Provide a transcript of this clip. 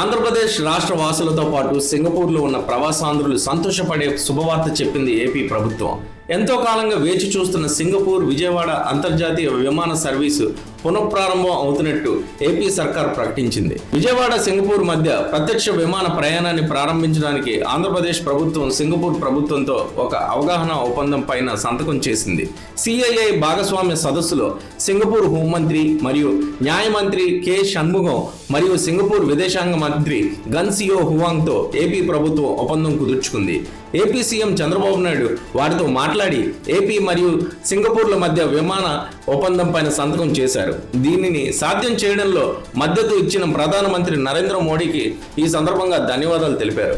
ఆంధ్రప్రదేశ్ రాష్ట్ర వాసులతో పాటు సింగపూర్లో ఉన్న ప్రవాసాంధ్రులు సంతోషపడే శుభవార్త చెప్పింది ఏపీ ప్రభుత్వం. ఎంతో కాలంగా వేచి చూస్తున్న సింగపూర్ విజయవాడ అంతర్జాతీయ విమాన సర్వీసు పునఃప్రారంభం అవుతున్నట్టు ఏపీ సర్కార్ ప్రకటించింది. విజయవాడ సింగపూర్ మధ్య ప్రత్యక్ష విమాన ప్రయాణాన్ని ప్రారంభించడానికి ఆంధ్రప్రదేశ్ ప్రభుత్వం సింగపూర్ ప్రభుత్వంతో ఒక అవగాహన ఒప్పందం పైన సంతకం చేసింది. సిఐఐ భాగస్వామ్య సదస్సులో సింగపూర్ హోంమంత్రి మరియు న్యాయమంత్రి కె. షణ్ముఖం మరియు సింగపూర్ విదేశాంగ మంత్రి గన్సియో హువాంగ్తో ఏపీ ప్రభుత్వం ఒప్పందం కుదుర్చుకుంది. ఏపీ సీఎం చంద్రబాబు నాయుడు వారితో మాట్లాడి ఏపీ మరియు సింగపూర్ల మధ్య విమాన ఒప్పందం పైన సంతకం చేశారు. చేశారు దీనిని సాధ్యం చేయడంలో మద్దతు ఇచ్చిన ప్రధానమంత్రి నరేంద్ర మోడీకి ఈ సందర్భంగా ధన్యవాదాలు తెలిపారు.